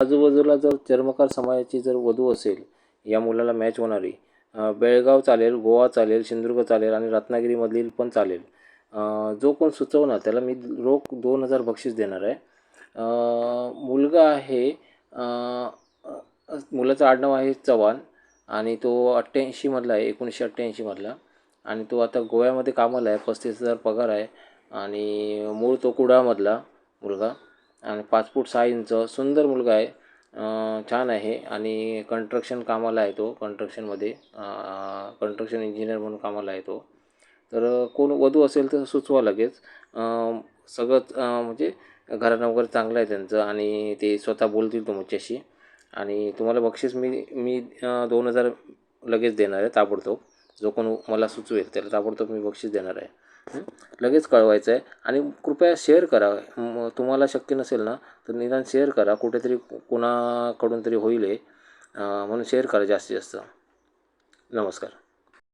आजूबाजूला जर चर्मकार समाजाची जर वधू असेल या मुलाला मॅच होणारी बेळगाव चालेल गोवा चालेल सिंधुदुर्ग चालेल आणि रत्नागिरीमधील पण चालेल. जो कोण सुचवणार त्याला मी रोख दोन हजार बक्षीस देणार आहे. मुलगा आहे मुलाचं आडनाव आहे चव्हाण आणि तो अठ्ठ्याऐंशीमधला आहे एकोणीसशे अठ्ठ्याऐंशीमधला आणि तो आता गोव्यामध्ये कामाला आहे पस्तीस हजार पगार आहे आणि मूळ तो कुडाळमधला मुलगा. आणि पाच फूट सहा इंच सुंदर मुलगा आहे. छान आहे. आणि कंस्ट्रक्शन कामाला आहे तो. कंस्ट्रक्शनमध्ये कंस्ट्रक्शन इंजिनियर म्हणून कामाला आहे तो. तर कोण वधू असेल तर सुचवा लगेच. सगळंच म्हणजे घराणं वगैरे चांगलं आहे त्यांचं आणि ते स्वतः बोलतील तुमच्याशी. आणि तुम्हाला बक्षीस मी मी दोन हजार लगेच देणार आहे ताबडतोब. जो कोण मला सुचवेल त्याला ताबडतोब मी बक्षीस देणार आहे. लगेच कळवायचं आहे आणि कृपया शेअर करा. मग तुम्हाला शक्य नसेल ना तर निदान शेअर करा. कुठेतरी कोणाकडून तरी होईल हे. म्हणून शेअर करा जास्तीत जास्त. नमस्कार.